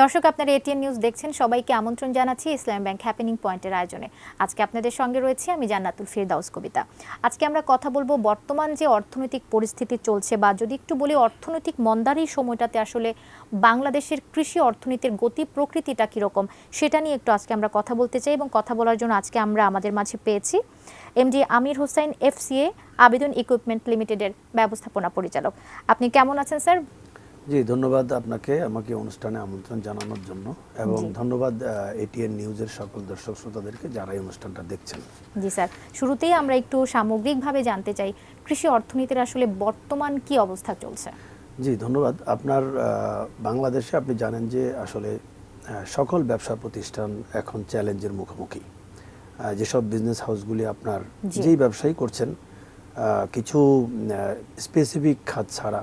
দর্শক, আপনারা ATN news দেখছেন। সবাইকে আমন্ত্রণ জানাচ্ছি ইসলাম ব্যাংক হ্যাপেনিং পয়েন্টের আয়োজনে। আজকে আপনাদের সঙ্গে রয়েছে আমি জান্নাতুল ফিরদাউস কবিতা। আজকে আমরা কথা বলব বর্তমান যে অর্থনৈতিক পরিস্থিতি চলছে বা যদি একটু বলি অর্থনৈতিক মন্দার এই সময়টাতে আসলে বাংলাদেশের কৃষি অর্থনীতির গতি প্রকৃতিটা কীরকম, সেটা নিয়ে একটু আজকে আমরা কথা বলতে চাই এবং কথা বলার জন্য আজকে আমরা আমাদের মাঝে পেয়েছি MD Amir Hossain FCA Abedon equipment লিমিটেডের ব্যবস্থাপনা পরিচালক। আপনি কেমন আছেন, স্যার? জি ধন্যবাদ আপনাকে আমাকে অনুষ্ঠানে আমন্ত্রণ জানানোর জন্য এবং ধন্যবাদ এটিএন নিউজের সকল দর্শক শ্রোতাদেরকে যারা এই অনুষ্ঠানটা দেখছেন। জি স্যার। শুরুতেই আমরা একটু সামগ্রিকভাবে জানতে চাই কৃষি অর্থনীতির আসলে বর্তমান কি অবস্থা চলছে? জি ধন্যবাদ। আপনার বাংলাদেশে আপনি জানেন যে আসলে সকল ব্যবসা প্রতিষ্ঠান এখন চ্যালেঞ্জের মুখোমুখি। যেসব বিজনেস হাউসগুলি আপনার যেই ব্যবসায়ী করছেন কিছু স্পেসিফিক খাত ছাড়া।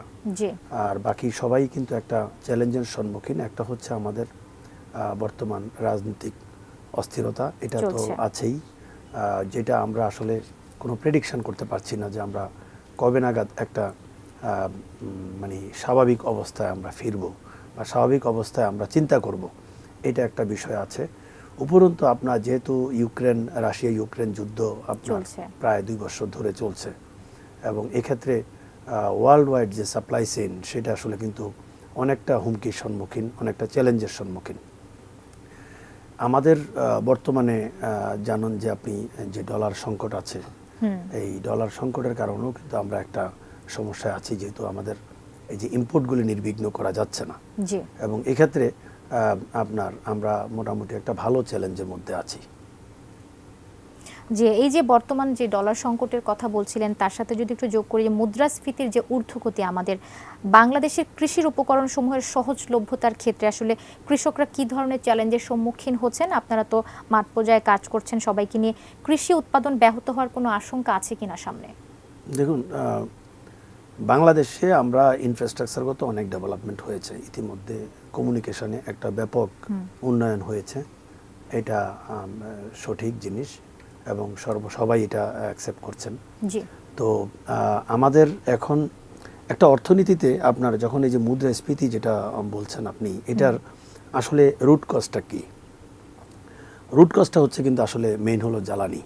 আর বাকি সবাই কিন্তু একটা চ্যালেঞ্জের সম্মুখীন। একটা হচ্ছে আমাদের বর্তমান রাজনৈতিক অস্থিরতা। এটা তো আছেই। যেটা আমরা আসলে কোনো প্রেডিকশন করতে পারছি না যে আমরা কবে নাগাদ একটা মানে স্বাভাবিক অবস্থায় আমরা ফিরব বা স্বাভাবিক অবস্থায় আমরা চিন্তা করব। এটা একটা বিষয় আছে। উপরন্তু আপনার যেহেতু ইউক্রেন রাশিয়া ইউক্রেন যুদ্ধ আপনার প্রায় দুই বছর ধরে চলছে। এবং এক্ষেত্রে ওয়ার্ল্ড ওয়াইড যে সাপ্লাই চেইন সেটা আসলে কিন্তু অনেকটা হুমকির সম্মুখীন অনেকটা চ্যালেঞ্জের সম্মুখীন। আমাদের বর্তমানে জানুন যে আপনি যে ডলার সংকট আছে এই ডলার সংকটের কারণেও কিন্তু আমরা একটা সমস্যায় আছি যেহেতু আমাদের এই যে ইম্পোর্টগুলি নির্বিঘ্ন করা যাচ্ছে না। এবং এক্ষেত্রে আপনার আমরা মোটামুটি একটা ভালো চ্যালেঞ্জের মধ্যে আছি। যে এই যে বর্তমান যে ডলার সংকটের কথা বলছিলেন তার সাথে যদি একটু যোগ করি যে মুদ্রাস্ফীতির যে ঊর্ধ্বগতি আমাদের বাংলাদেশের কৃষির উপকরণ সমূহের সহজলভ্যতার ক্ষেত্রে আসলে কৃষকরা কি ধরনের চ্যালেঞ্জের সম্মুখীন হচ্ছেন? আপনারা তো মাঠ পর্যায়ে কাজ করছেন সবাইকে নিয়ে কৃষি উৎপাদন ব্যাহত হওয়ার কোনো আশঙ্কা আছে কিনা সামনে? দেখুন বাংলাদেশে আমরা ইনফ্রাস্ট্রাকচারগত অনেক ডেভেলপমেন্ট হয়েছে। ইতিমধ্যে কমিউনিকেশনে একটা ব্যাপক উন্নয়ন হয়েছে। এটা সঠিক জিনিস। এবং সর্ব সবাই এটা অ্যাকসেপ্ট করছেন। তো আমাদের এখন একটা অর্থনীতিতে আপনার যখন এই যে মুদ্রাস্ফীতি যেটা বলছেন আপনি এটার আসলে রুট কজটা কি? রুট কজটা হচ্ছে কিন্তু আসলে মেইন হলো জ্বালানি।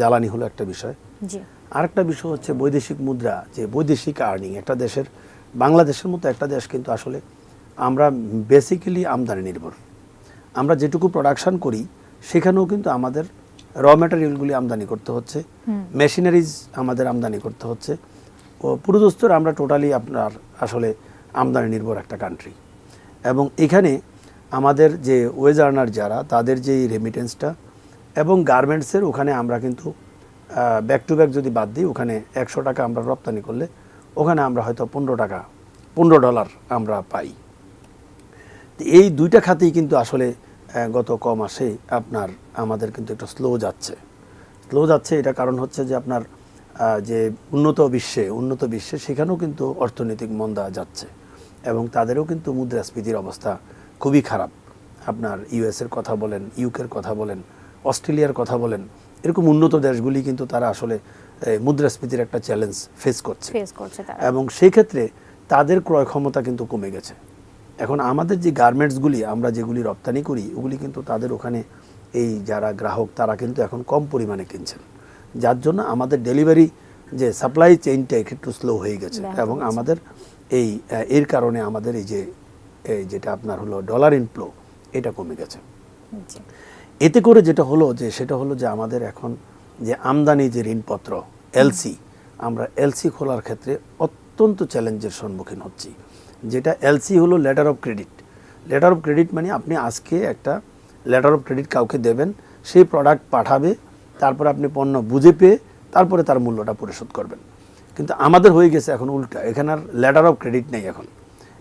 জ্বালানি হলো একটা বিষয়। আরেকটা বিষয় হচ্ছে বৈদেশিক মুদ্রা যে বৈদেশিক আর্নিং একটা দেশের বাংলাদেশের মতো একটা দেশ কিন্তু আসলে আমরা বেসিক্যালি আমদানি নির্ভর। আমরা যেটুকু প্রোডাকশন করি সেখানেও কিন্তু আমাদের র ম্যাটেরিয়ালগুলি আমদানি করতে হচ্ছে। মেশিনারিজ আমাদের আমদানি করতে হচ্ছে। ও পুরোদস্তর আমরা টোটালি আপনার আসলে আমদানি নির্ভর একটা কান্ট্রি এবং এখানে আমাদের যে ওয়েজ আর্নার যারা তাদের যেই রেমিটেন্সটা এবং গার্মেন্টসের ওখানে আমরা কিন্তু ব্যাক টু ব্যাক যদি বাদ দিই ওখানে একশো টাকা আমরা রপ্তানি করলে ওখানে আমরা হয়তো পনেরো টাকা পনেরো ডলার আমরা পাই। তো এই দুইটা খাতেই কিন্তু আসলে গত ক মাসে আপনার আমাদের কিন্তু একটু স্লো যাচ্ছে। স্লো যাচ্ছে এটা কারণ হচ্ছে যে আপনার যে উন্নত বিশ্বে উন্নত বিশ্বে সেখানেও কিন্তু অর্থনৈতিক মন্দা যাচ্ছে এবং তাদেরও কিন্তু মুদ্রাস্ফীতির অবস্থা খুবই খারাপ। আপনার ইউএসের কথা বলেন ইউকের কথা বলেন অস্ট্রেলিয়ার কথা বলেন এরকম উন্নত দেশগুলি কিন্তু তারা আসলে মুদ্রাস্ফীতির একটা চ্যালেঞ্জ ফেস করছে। এবং সেই ক্ষেত্রে তাদের ক্রয় ক্ষমতা কিন্তু কমে গেছে। এখন আমাদের যে গার্মেন্টসগুলি আমরা যেগুলি রপ্তানি করি ওগুলি কিন্তু তাদের ওখানে এই যারা গ্রাহক তারা কিন্তু এখন কম পরিমাণে কিনছেন। যার জন্য আমাদের ডেলিভারি যে সাপ্লাই চেইনটা একটু স্লো হয়ে গেছে এবং আমাদের এই এর কারণে আমাদের এই যে এই যেটা আপনার হলো ডলার ইনফ্লো এটা কমে গেছে। এতে করে যেটা হলো যে সেটা হলো যে আমাদের এখন যে আমদানি যে ঋণপত্র এলসি আমরা এলসি খোলার ক্ষেত্রে অত্যন্ত চ্যালেঞ্জের সম্মুখীন হচ্ছি। যেটা এলসি হলো letter of credit letter of credit মানে আপনি আজকে একটা লেটার অফ ক্রেডিট কাউকে দেবেন সেই প্রোডাক্ট পাঠাবে তারপরে আপনি পণ্য বুঝে পেয়ে তারপরে তার মূল্যটা পরিশোধ করবেন। কিন্তু আমাদের হয়ে গেছে এখন উল্টা এখানে আর লেটার অফ ক্রেডিট নেই এখন।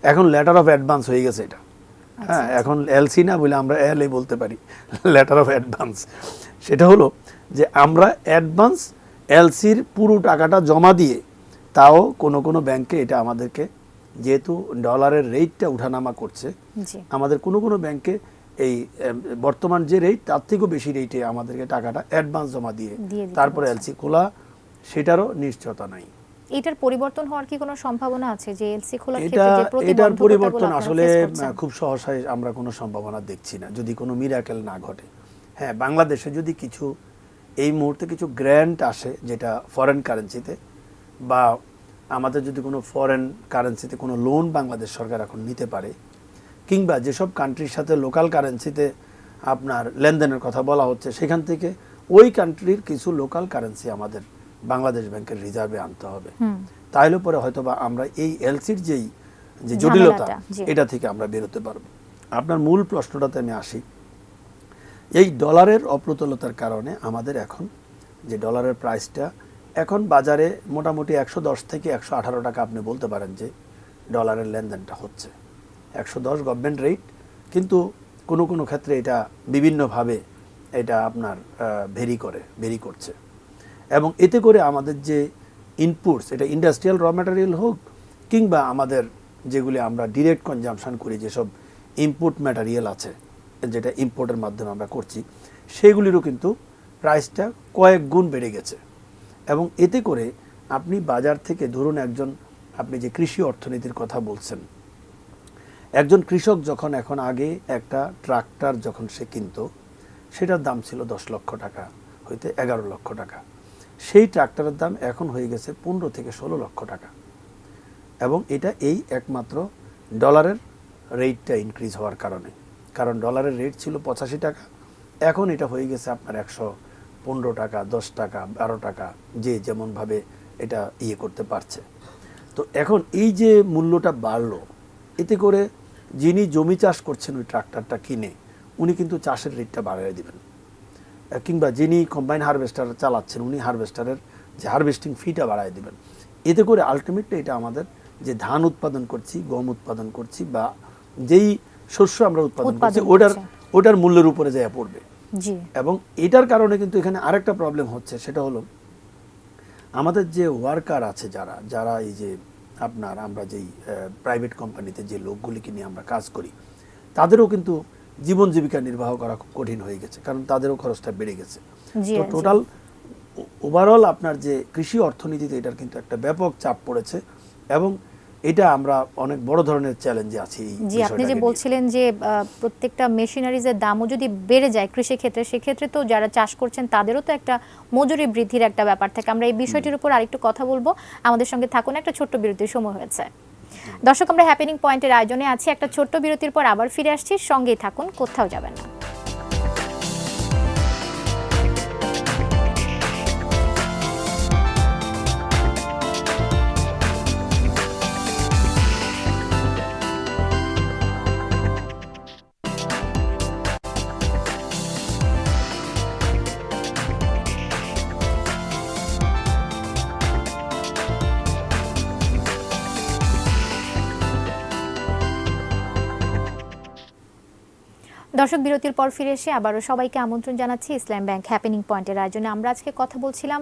এখন লেটার অফ অ্যাডভান্স হয়ে গেছে এটা। হ্যাঁ এখন এলসি না বলে আমরা এল বলতে পারি লেটার অফ অ্যাডভান্স সেটা হলো যে আমরা অ্যাডভান্স এলসির পুরো টাকাটা জমা দিয়ে তাও কোনো কোনো ব্যাংকে এটা আমাদেরকে যেহেতু ডলারের রেটটা উঠানামা করছে আমাদের কোনো কোনো ব্যাংকে এই বর্তমান যে রেট তার থেকেও বেশি রেটে আমাদেরকে টাকাটা অ্যাডভান্স জমা দিয়ে তারপরে এলসি খোলা সেটারও নিশ্চয়তা নাই। এটার পরিবর্তন হওয়ার কি কোনো সম্ভাবনা আছে যে এলসি খোলার এটা ক্ষেত্রে যে এটার পরিবর্তন আসলে? খুব সহসায় আমরা কোনো সম্ভাবনা দেখছি না যদি কোনো মিরাকেল না ঘটে। হ্যাঁ বাংলাদেশে যদি কিছু এই মুহূর্তে কিছু গ্র্যান্ট আসে যেটা ফরেন কারেন্সিতে বা আমাদের যদি কোনো ফরেন কারেন্সিতে কোনো লোন বাংলাদেশ সরকার এখন নিতে পারে কিংবা যেসব কান্ট্রির সাথে লোকাল কারেন্সিতে আপনার লেনদেনের কথা বলা হচ্ছে সেখান থেকে ওই কান্ট্রির কিছু লোকাল কারেন্সি আমাদের বাংলাদেশ ব্যাংকের রিজার্ভে আনতে হবে। তাহলে পরে হয়তোবা আমরা এই এলসির যেই যে জটিলতা এটা থেকে আমরা বেরোতে পারব। আপনার মূল প্রশ্নটাতে আমি আসি। এই ডলারের অপ্রতুলতার কারণে আমাদের এখন যে ডলারের প্রাইসটা এখন বাজারে মোটামুটি একশো দশ থেকে একশো আঠারো টাকা আপনি বলতে পারেন যে ডলারের লেনদেনটা হচ্ছে। একশো দশ গভর্নমেন্ট রেট কিন্তু কোনো কোনো ক্ষেত্রে এটা বিভিন্নভাবে এটা আপনার ভেরি করে ভেরি করছে। এবং এতে করে আমাদের যে ইনপুটস এটা ইন্ডাস্ট্রিয়াল র ম্যাটেরিয়াল হোক কিংবা আমাদের যেগুলি আমরা ডিরেক্ট কনজামশান করি, যেসব ইনপুট ম্যাটেরিয়াল আছে, যেটা ইম্পোর্টের মাধ্যমে আমরা করছি, সেগুলিরও কিন্তু প্রাইসটা কয়েক গুণ বেড়ে গেছে। এবং এতে করে আপনি বাজার থেকে ধরুন একজন, আপনি যে কৃষি অর্থনীতির কথা বলছেন, একজন কৃষক যখন এখন আগে একটা ট্রাক্টর যখন সে কিনতো, সেটার দাম ছিল দশ লক্ষ টাকা হইতে এগারো লক্ষ টাকা। সেই ট্রাক্টরের দাম এখন হয়ে গেছে পনেরো থেকে ষোলো লক্ষ টাকা। এবং এটা এই একমাত্র ডলারের রেটটা ইনক্রিজ হওয়ার কারণে। কারণ ডলারের রেট ছিল পঁচাশি টাকা, এখন এটা হয়ে গেছে আপনার একশো পনেরো টাকা দশ টাকা বারো টাকা যে যেমনভাবে এটা ইয়ে করতে পারছে। তো এখন এই যে মূল্যটা বাড়লো এতে করে যিনি জমি চাষ করছেন ওই ট্রাক্টরটা কিনে উনি কিন্তু চাষের রেটটা বাড়িয়ে দিবেন। কিংবা যিনি কম্বাইন হারভেস্টার চালাচ্ছেন উনি হারভেস্টারের যে হারভেস্টিং ফিটা বাড়ায় দিবেন। এতে করে আলটিমেটলি এটা আমাদের যে ধান উৎপাদন করছি গম উৎপাদন করছি বা যেই শস্য আমরা উৎপাদন করছি ওটার ওটার মূল্যের উপরে যায় পড়বে। এবং এটার কারণে কিন্তু এখানে আরেকটা প্রবলেম হচ্ছে সেটা হলো আমাদের যে ওয়ার্কার আছে যারা যারা এই যে আপনার আমরা যেই প্রাইভেট কোম্পানিতে যে লোকগুলিকে নিয়ে আমরা কাজ করি তাদেরও কিন্তু জীবন জীবিকা নির্বাহ করা খুব কঠিন হয়ে গেছে কারণ তাদেরও খরচটা বেড়ে গেছে। তো টোটাল ওভারঅল আপনার যে কৃষি অর্থনীতিতে এটার কিন্তু একটা ব্যাপক চাপ পড়েছে এবং এটা আমরা অনেক বড় ধরনের চ্যালেঞ্জে আছি জি আপনি যে বলছিলেন যে প্রত্যেকটা মেশিনারিজের দামও যদি বেড়ে যায় কৃষি ক্ষেত্রে সেক্ষেত্রে তো যারা চাষ করছেন তাদেরও তো একটা মজুরি বৃদ্ধির একটা ব্যাপার থাকে। আমরা এই বিষয়টির উপর আরেকটু কথা বলব। আমাদের সঙ্গে থাকুন একটা ছোট্ট বিরতির সময় হয়েছে। দর্শক আমরা হ্যাপেনিং পয়েন্টের আয়োজনে আছি। একটা ছোট্ট বিরতির পর আবার ফিরে আসছি। সঙ্গেই থাকুন কোথাও যাবেন না। দর্শক বিরতির পর ফিরে এসে আবারও সবাইকে আমন্ত্রণ জানাচ্ছি ইসলাম ব্যাংক হ্যাপেনিং পয়েন্টের আয়োজনে। আমরা আজকে কথা বলছিলাম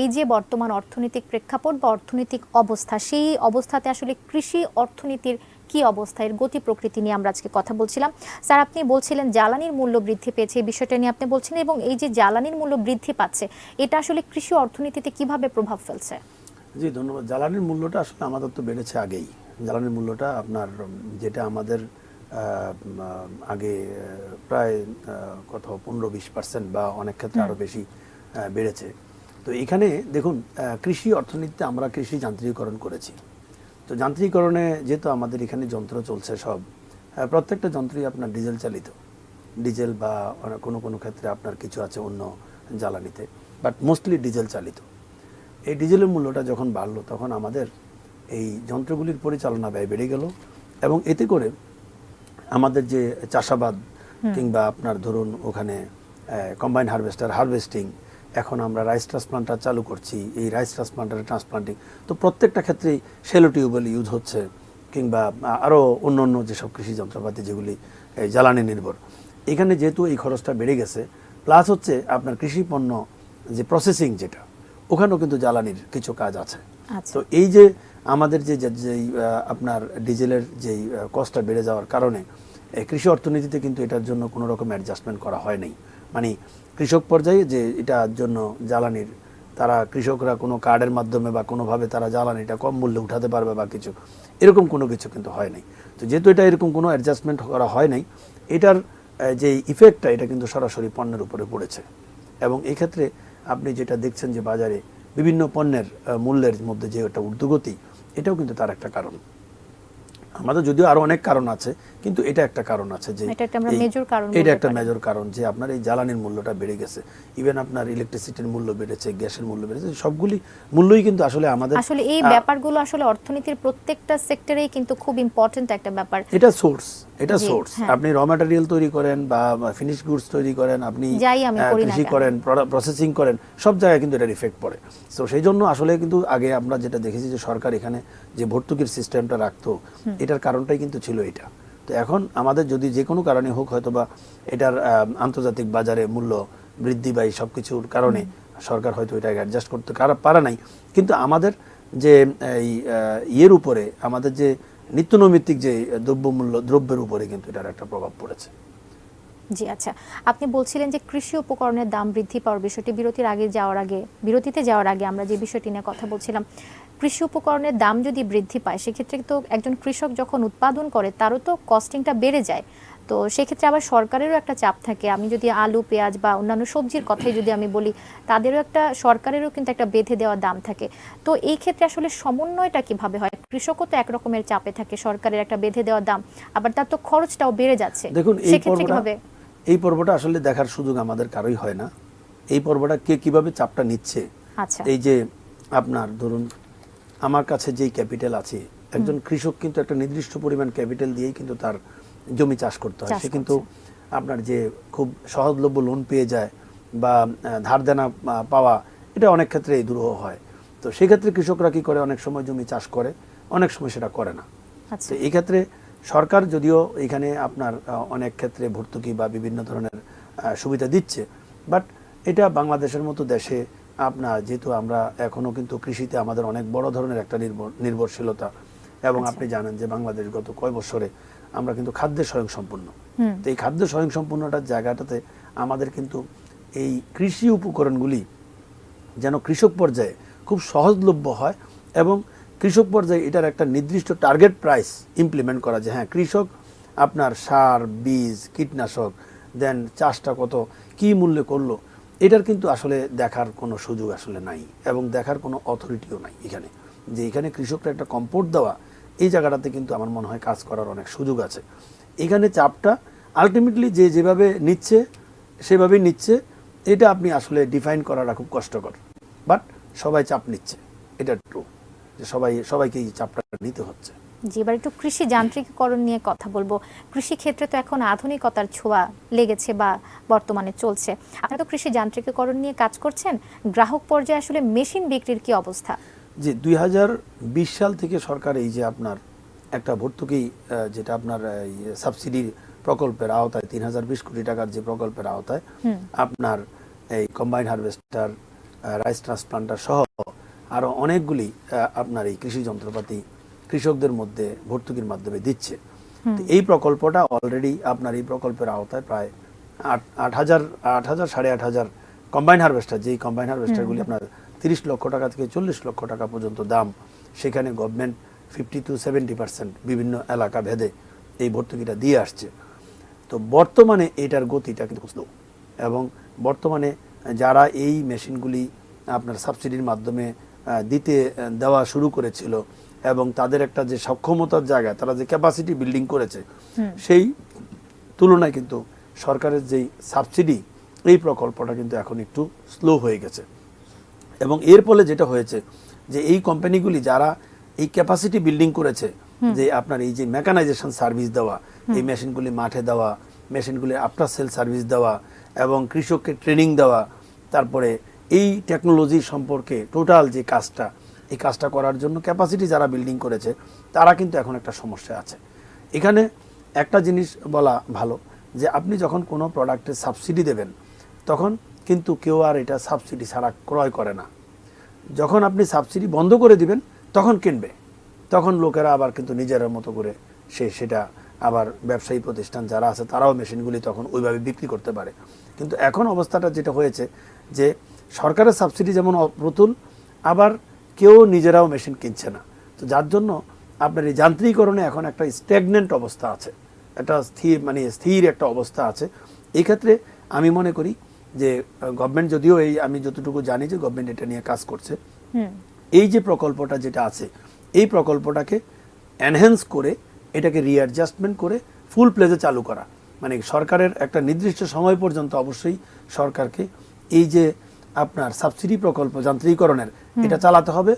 এই যে বর্তমান অর্থনৈতিক প্রেক্ষাপট বা অর্থনৈতিক অবস্থা, সেই অবস্থাতে আসলে কৃষি অর্থনীতির কি অবস্থা, এর গতি প্রকৃতি নিয়ে আমরা আজকে কথা বলছিলাম। স্যার, আপনি বলছিলেন জ্বালানির মূল্য বৃদ্ধি পেয়েছে, এই বিষয়টা নিয়ে আপনি বলছিলেন এবং এই যে জ্বালানির মূল্য বৃদ্ধি পাচ্ছে, এটা আসলে কৃষি অর্থনীতিতে কীভাবে প্রভাব ফেলছে? জি, ধন্যবাদ। জ্বালানির মূল্যটা আসলে আমাদের তো বেড়েছে আগেই। জ্বালানির মূল্যটা আপনার, যেটা আমাদের আগে প্রায় কত পনেরো বিশ পার্সেন্ট বা অনেক ক্ষেত্রে আরও বেশি বেড়েছে। তো এখানে দেখুন কৃষি অর্থনীতিতে আমরা কৃষি যান্ত্রিকীকরণ করেছি। তো যান্ত্রিকীকরণে যেহেতু আমাদের এখানে যন্ত্র চলছে সব প্রত্যেকটা যন্ত্রই আপনার ডিজেল চালিত। ডিজেল বা কোনো কোনো ক্ষেত্রে আপনার কিছু আছে অন্য জ্বালানিতে বাট মোস্টলি ডিজেল চালিত। এই ডিজেলের মূল্যটা যখন বাড়লো তখন আমাদের এই যন্ত্রগুলির পরিচালনা ব্যয় বেড়ে গেল এবং এতে করে আমাদের যে চাষাবাদ কিংবা আপনার ধরুন ওখানে কম্বাইন হারভেস্টার হারভেস্টিং এখন আমরা রাইস ট্রান্সপ্লান্টার চালু করছি এই রাইস ট্রান্সপ্লান্টারের ট্রান্সপ্লান্টিং তো প্রত্যেকটা ক্ষেত্রেই সেলো টিউবওয়েল ইউজ হচ্ছে কিংবা আরও অন্য অন্য যেসব কৃষি যন্ত্রপাতি যেগুলি জ্বালানি নির্ভর। এখানে যেহেতু এই খরচটা বেড়ে গেছে প্লাস হচ্ছে আপনার কৃষি পণ্য যে প্রসেসিং যেটা ওখানেও কিন্তু জ্বালানির কিছু কাজ আছে। তো এই যে আমাদের যে যে- যেই আপনার ডিজেলের যেই কস্টটা বেড়ে যাওয়ার কারণে কৃষি অর্থনীতিতে কিন্তু এটার জন্য কোনো রকম অ্যাডজাস্টমেন্ট করা হয় নাই। মানে কৃষক পর্যায়ে যে এটার জন্য জ্বালানির, তারা কৃষকরা কোনো কার্ডের মাধ্যমে বা কোনোভাবে তারা জ্বালানিটা কম মূল্যে উঠাতে পারবে বা কিছু, এরকম কোনো কিছু কিন্তু হয় নাই। তো যেহেতু এটা এরকম কোনো অ্যাডজাস্টমেন্ট করা হয় নাই, এটার যে ইফেক্টটা এটা কিন্তু সরাসরি পণ্যের উপরে পড়েছে। এবং এক্ষেত্রে আপনি যেটা দেখছেন যে বাজারে বিভিন্ন পণ্যের মূল্যের মধ্যে যে একটা ঊর্ধ্বগতি এটাও কিন্তু তার একটা কারণ। আমাদের যদিও আরও অনেক কারণ আছে কিন্তু এটা একটা কারণ আছে যে এটা একটা। মেজর কারণ যে আপনার এই জ্বালানির মূল্যটা বেড়ে গেছে। ইভেন আপনার ইলেকট্রিসিটির মূল্য বেড়েছে গ্যাসের মূল্য বেড়েছে সবগুলি মূল্যই কিন্তু আসলে আমাদের আসলে এই ব্যাপারগুলো আসলে অর্থনীতির প্রত্যেকটা সেক্টরেই কিন্তু খুব ইম্পর্টেন্ট একটা ব্যাপার। এটা সোর্স এটা সোর্স হ্যাঁ। আপনি র ম্যাটেরিয়াল তৈরি করেন বা ফিনিশ গুডস তৈরি করেন আপনি কৃষি করেন প্রসেসিং করেন সব জায়গায় কিন্তু এটার ইফেক্ট পড়ে। তো সেই জন্য আসলে কিন্তু আগে আমরা যেটা দেখেছি যে সরকার এখানে যে ভর্তুকির সিস্টেমটা রাখতো এটার কারণটাই কিন্তু ছিল এটা। তো এখন আমাদের যদি যে কোনো কারণে হোক হয়তো বা এটার আন্তর্জাতিক বাজারে মূল্য বৃদ্ধি বা এই সব কিছুর কারণে সরকার হয়তো এটাকে অ্যাডজাস্ট করতে কারা- পারে নাই। কিন্তু আমাদের যে এই ইয়ের উপরে আমাদের যে নিত্যনৈমিত্তিক যে দ্রব্যমূল্য দ্রব্যের উপরে কিন্তু এটার একটা প্রভাব পড়েছে। জি আচ্ছা। আপনি বলছিলেন যে কৃষি উপকরণের দাম বৃদ্ধি পাওয়ার বিষয়টি বিরতির আগে যাওয়ার আগে বিরতিতে যাওয়ার আগে আমরা যে বিষয়টি নিয়ে কথা বলছিলাম কৃষি উপকরণের দাম যদি বৃদ্ধি পায় সেক্ষেত্রে তো একজন কৃষক যখন উৎপাদন করে তারও তো কস্টিংটা বেড়ে যায়। তো সেক্ষেত্রে আবার সরকারেরও একটা চাপ থাকে। আমি যদি আলু পেঁয়াজ বা অন্যান্য সবজির কথাই যদি আমি বলি তাদেরও একটা সরকারেরও কিন্তু একটা বেঁধে দেওয়া দাম থাকে। তো এই ক্ষেত্রে আসলে সমন্বয়টা কীভাবে হয়? কৃষকও তো একরকমের চাপে থাকে সরকারের একটা বেঁধে দেওয়া দাম আবার তার তো খরচটাও বেড়ে যাচ্ছে। দেখুন সেক্ষেত্রে কীভাবে? এই পর্বটা আসলে দেখার সুযোগ আমাদের কারোই হয় না। এই পর্বটা কে কীভাবে চাপটা নিচ্ছে? আচ্ছা। এই যে আপনার ধরুন আমার কাছে যেই ক্যাপিটাল আছে একজন কৃষক কিন্তু একটা নির্দিষ্ট পরিমাণ ক্যাপিটাল দিয়েই কিন্তু তার জমি চাষ করতে হয়। সে কিন্তু আপনার যে খুব সহজলভ্য লোন পেয়ে যায় বা ধার দেনা পাওয়া এটা অনেক ক্ষেত্রে দুরূহ হয়। তো সেক্ষেত্রে কৃষকরা কি করে? অনেক সময় জমি চাষ করে অনেক সময় সেটা করে না। আচ্ছা। তো এই ক্ষেত্রে সরকার যদিও এখানে আপনার অনেক ক্ষেত্রে ভর্তুকি বা বিভিন্ন ধরনের সুবিধা দিচ্ছে বাট এটা বাংলাদেশের মতো দেশে আপনার যেহেতু আমরা এখনও কিন্তু কৃষিতে আমাদের অনেক বড় ধরনের একটা নির্ভর নির্ভরশীলতা এবং আচ্ছা। আপনি জানেন যে বাংলাদেশ গত কয় বছরে আমরা কিন্তু খাদ্যে স্বয়ংসম্পূর্ণ। তো এই খাদ্য স্বয়ংসম্পূর্ণতার জায়গাটাতে আমাদের কিন্তু এই কৃষি উপকরণগুলি যেন কৃষক পর্যায়ে খুব সহজলভ্য হয় এবং কৃষক পর্যায়ে এটার একটা নির্দিষ্ট টার্গেট প্রাইস ইমপ্লিমেন্ট করা যায় হ্যাঁ কৃষক আপনার সার বীজ কীটনাশক দেন চাষটা কত কী মূল্যে করল এটার কিন্তু আসলে দেখার কোনো সুযোগ আসলে নাই এবং দেখার কোনো অথরিটিও নাই এখানে। যে এখানে কৃষকরা একটা কম্পোর্ট দেওয়া, এই জায়গাটাতে কিন্তু আমার মনে হয় কাজ করার অনেক সুযোগ আছে। এখানে চাপটা আলটিমেটলি যে যেভাবে নিচ্ছে, সেভাবেই নিচ্ছে, এটা আপনি আসলে ডিফাইন করাটা খুব কষ্টকর। বাট সবাই চাপ নিচ্ছে, এটা ট্রু যে সবাই সবাইকে এই চাপটা নিতে হচ্ছে। জি এবার একটু কৃষি যান্ত্রিকীকরণ নিয়ে কথা বলব। কৃষি ক্ষেত্রে তো এখন আধুনিকতার ছোঁয়া লেগেছে বা বর্তমানে চলছে। আপনারা তো কৃষি যান্ত্রিকীকরণ নিয়ে কাজ করছেন গ্রাহক পর্যায়ে আসলে মেশিন বিক্রির কি অবস্থা? যে দুই হাজার বিশ সাল থেকে সরকার এই যে আপনার একটা ভর্তুকি যেটা আপনার সাবসিডি প্রকল্পের আওতায় তিন হাজার বিশ কোটি টাকার যে প্রকল্পের আওতায় আপনার এই কম্বাইন হারভেস্টার রাইস ট্রান্সপ্লান্টার সহ আরও অনেকগুলি আপনার এই কৃষি যন্ত্রপাতি কৃষকদের মধ্যে ভর্তুকির মাধ্যমে দিচ্ছে। এই প্রকল্পটা অলরেডি আপনার এই প্রকল্পের আওতায় প্রায় আট আট হাজার আট হাজার সাড়ে আট হাজার কম্বাইন হারভেস্টার যেই কম্বাইন হারভেস্টারগুলি আপনার তিরিশ লক্ষ টাকা থেকে চল্লিশ লক্ষ টাকা পর্যন্ত দাম সেখানে government fifty two seventy percent বিভিন্ন এলাকা ভেদে এই ভর্তুকিটা দিয়ে আসছে। তো বর্তমানে এটার গতিটা কিন্তু স্লো এবং বর্তমানে যারা এই মেশিনগুলি আপনার সাবসিডির মাধ্যমে দিতে দেওয়া শুরু করেছিল এবং তাদের একটা যে সক্ষমতার জায়গা তারা যে ক্যাপাসিটি বিল্ডিং করেছে সেই তুলনায় কিন্তু সরকারের যেই সাবসিডি এই প্রকল্পটা কিন্তু এখন একটু স্লো হয়ে গেছে। এবং এর ফলে যেটা হয়েছে যে এই কোম্পানিগুলি যারা এই ক্যাপাসিটি বিল্ডিং করেছে যে আপনার এই যে মেকানাইজেশন সার্ভিস দেওয়া এই মেশিনগুলি মাঠে দেওয়া মেশিনগুলি আফটার সেল সার্ভিস দেওয়া এবং কৃষককে ট্রেনিং দেওয়া তারপরে এই টেকনোলজি সম্পর্কে টোটাল যে কাজটা এই কাজটা করার জন্য ক্যাপাসিটি যারা বিল্ডিং করেছে, তারা কিন্তু এখন একটা সমস্যা আছে। এখানে একটা জিনিস বলা ভালো, যে আপনি যখন কোনো প্রোডাক্টে সাবসিডি দেবেন, তখন কিন্তু কেউ আর এটা সাবসিডি ছাড়া ক্রয় করে না। যখন আপনি সাবসিডি বন্ধ করে দিবেন, তখন কিনবে। তখন লোকেরা আবার কিন্তু নিজের মতো করে সে, সেটা আবার ব্যবসায়ী প্রতিষ্ঠান যারা আছে, তারাও মেশিনগুলি তখন ওইভাবে বিক্রি করতে পারে। কিন্তু এখন অবস্থাটা যেটা হয়েছে, যে সরকারের সাবসিডি যেমন অপ্রতুল, আবার কেউ নিজেরাও মেশিন কিনছে না। তো যার জন্য আপনার এই যান্ত্রিকরণে এখন একটা স্ট্যাগনেন্ট অবস্থা আছে। একটা স্থির মানে স্থির একটা অবস্থা আছে। এই ক্ষেত্রে আমি মনে করি যে গভর্নমেন্ট যদিও এই আমি যতটুকু জানি যে গভর্নমেন্ট এটা নিয়ে কাজ করছে। হুম। এই যে প্রকল্পটা যেটা আছে এই প্রকল্পটাকে এনহ্যান্স করে এটাকে রিঅ্যাডজাস্টমেন্ট করে ফুল প্লেজে চালু করা। মানে সরকারের একটা নির্দিষ্ট সময় পর্যন্ত অবশ্যই সরকারকে এই যে আপনার সাবসিডি প্রকল্প যান্ত্রিকরণের এটা চালাতে হবে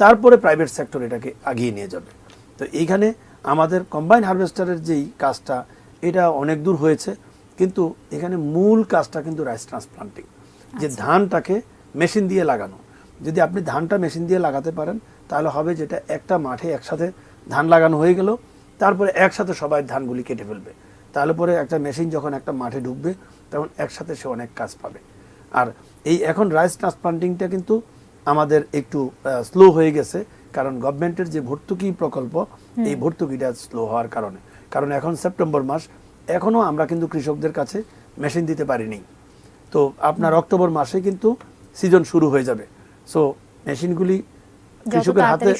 তারপরে প্রাইভেট সেক্টর এটাকে আগিয়ে নিয়ে যাবে। তো এইখানে আমাদের কম্বাইন হারভেস্টারের যেই কাজটা এটা অনেক দূর হয়েছে কিন্তু এখানে মূল কাজটা কিন্তু রাইস ট্রান্সপ্লান্টিং যে ধানটাকে মেশিন দিয়ে লাগানো। যদি আপনি ধানটা মেশিন দিয়ে লাগাতে পারেন তাহলে হবে যেটা একটা মাঠে একসাথে ধান লাগানো হয়ে গেল তারপরে একসাথে সবাই ধানগুলি কেটে ফেলবে। তাহলে পরে একটা মেশিন যখন একটা মাঠে ঢুকবে তখন একসাথে সে অনেক কাজ পাবে। আর এই এখন রাইস ট্রান্সপ্লান্টিংটা কিন্তু আমাদের একটু স্লো হয়ে গেছে কারণ গভর্নমেন্টের যে ভর্তুকি প্রকল্প এই ভর্তুকিটা স্লো হওয়ার কারণে। কারণ এখন সেপ্টেম্বর মাস এখনও আমরা কিন্তু কৃষকদের কাছে মেশিন দিতে পারিনি। তো আপনার অক্টোবর মাসে কিন্তু সিজন শুরু হয়ে যাবে। সো মেশিনগুলি কৃষকের হাতে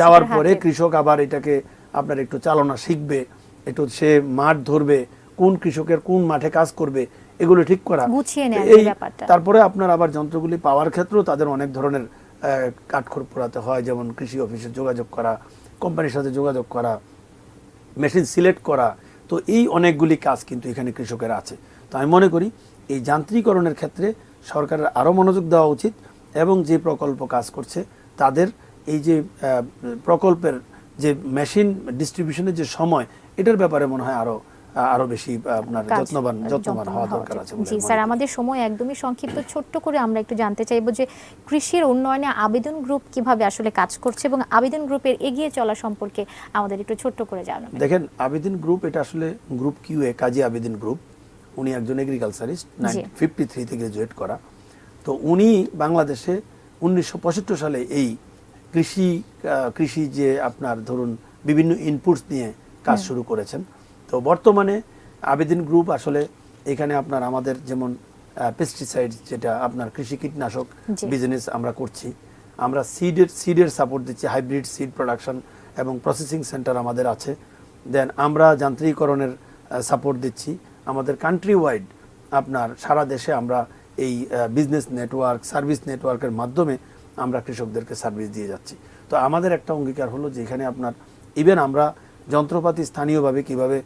যাওয়ার পরে কৃষক আবার এটাকে আপনার একটু চালনা শিখবে একটু সে মাঠ ধরবে কোন কৃষকের কোন মাঠে কাজ করবে এগুলো ঠিক করা। এই তারপরে আপনার আবার যন্ত্রগুলি পাওয়ার ক্ষেত্রেও তাদের অনেক ধরনের কাঠখড় পোড়াতে হয় যেমন কৃষি অফিসে যোগাযোগ করা কোম্পানির সাথে যোগাযোগ করা মেশিন সিলেক্ট করা। তো এই অনেকগুলি কাজ কিন্তু এখানে কৃষকের আছে। তো আমি মনে করি এই যান্ত্রিকরণের ক্ষেত্রে সরকারের আরও মনোযোগ দেওয়া উচিত এবং যে প্রকল্প কাজ করছে তাদের এই যে প্রকল্পের যে মেশিন ডিস্ট্রিবিউশনের যে সময় এটার ব্যাপারে মনে হয় আরও আরও বেশি আপনার যত্নবান যত্নবান হওয়া দরকার আছে জি স্যার আমাদের সময় একদমই সংক্ষিপ্ত ছোট্ট করে আমরা একটু জানতে চাইব যে কৃষির উন্নয়নে আবেদন গ্রুপ কীভাবে আসলে কাজ করছে এবং আবেদন গ্রুপের এগিয়ে চলা সম্পর্কে আমাদের একটু ছোট্ট করে জানাবেন। দেখেন আবেদিন গ্রুপ এটা আসলে group Q A Kazi Abedin group. উনি একজন এগ্রিকালচারিস্ট ফিফটি থ্রিতে গ্রাজুয়েট করা। তো উনি বাংলাদেশে উনিশশো পঁচাত্তর সালে এই কৃষি কৃষি যে আপনার ধরুন বিভিন্ন ইনপুটস নিয়ে কাজ শুরু করেছেন। তো বর্তমানে আবেদিন গ্রুপ আসলে এখানে আপনার আমাদের যেমন পেস্টিসাইড যেটা আপনার কৃষি কীটনাশক বিজনেস আমরা করছি আমরা সিডের সিডের সাপোর্ট দিচ্ছি হাইব্রিড সিড প্রোডাকশন এবং প্রসেসিং সেন্টার আমাদের আছে। দেন আমরা যান্ত্রিকরণের সাপোর্ট দিচ্ছি। আমাদের কান্ট্রি ওয়াইড আপনার সারা দেশে আমরা এই বিজনেস নেটওয়ার্ক সার্ভিস নেটওয়ার্কের মাধ্যমে আমরা কৃষকদেরকে সার্ভিস দিয়ে যাচ্ছি। তো আমাদের একটা অঙ্গীকার হলো যে এখানে আপনার ইভেন আমরা যন্ত্রপাতি স্থানীয়ভাবে কীভাবে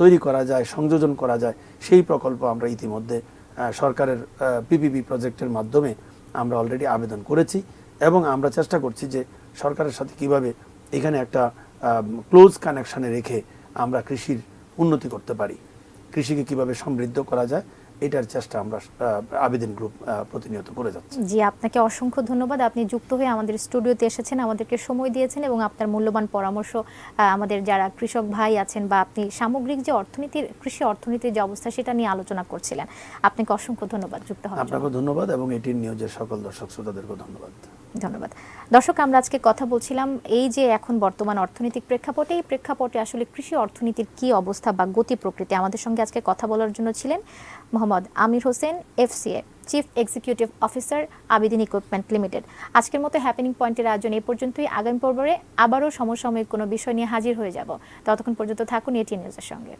তৈরি করা যায়, সংযোজন করা যায়, সেই প্রকল্প আমরা ইতিমধ্যে সরকারের পিপিপি প্রজেক্টের মাধ্যমে আমরা অলরেডি আবেদন করেছি এবং আমরা চেষ্টা করছি যে সরকারের সাথে কীভাবে এখানে একটা ক্লোজ কানেকশানে রেখে আমরা কৃষির উন্নতি করতে পারি। কৃষিকে কীভাবে সমৃদ্ধ করা যায় এটার চেষ্টা আমরা আবেদন গ্রুপ প্রতিনিয়ত করে যাচ্ছি। জি আপনাকে অসংখ্য ধন্যবাদ। আপনি যুক্ত হয়ে আমাদের স্টুডিওতে এসেছেন আমাদেরকে সময় দিয়েছেন এবং আপনার মূল্যবান পরামর্শ আমাদের যারা কৃষক ভাই আছেন বা আপনি সামগ্রিক যে অর্থনীতির কৃষি অর্থনীতির যে অবস্থা সেটা নিয়ে আলোচনা করছিলেন। আপনাকে অসংখ্য ধন্যবাদ যুক্ত হওয়ার জন্য। আপনাকেও ধন্যবাদ এবং এটির নিউজের সকল দর্শক শ্রোতাদেরকে ধন্যবাদ। ধন্যবাদ। দর্শক, আমরা আজকে কথা বলছিলাম এই যে এখন বর্তমান অর্থনৈতিক প্রেক্ষাপটে, এই প্রেক্ষাপটে আসলে কৃষি অর্থনীতির কি অবস্থা বা গতি প্রকৃতি? আমাদের সঙ্গে আজকে কথা বলার জন্য ছিলেন Mohammad Amir Hossain, FCA chief executive officer, Abidin equipment limited. আজকের মতো হ্যাপেনিং পয়েন্টের আয়োজন এই পর্যন্তই। আগামী পর্বে আবারও সমসাময়িক কোনো বিষয় নিয়ে হাজির হয়ে যাব। ততক্ষণ পর্যন্ত থাকুন এটি নিউজের সঙ্গে।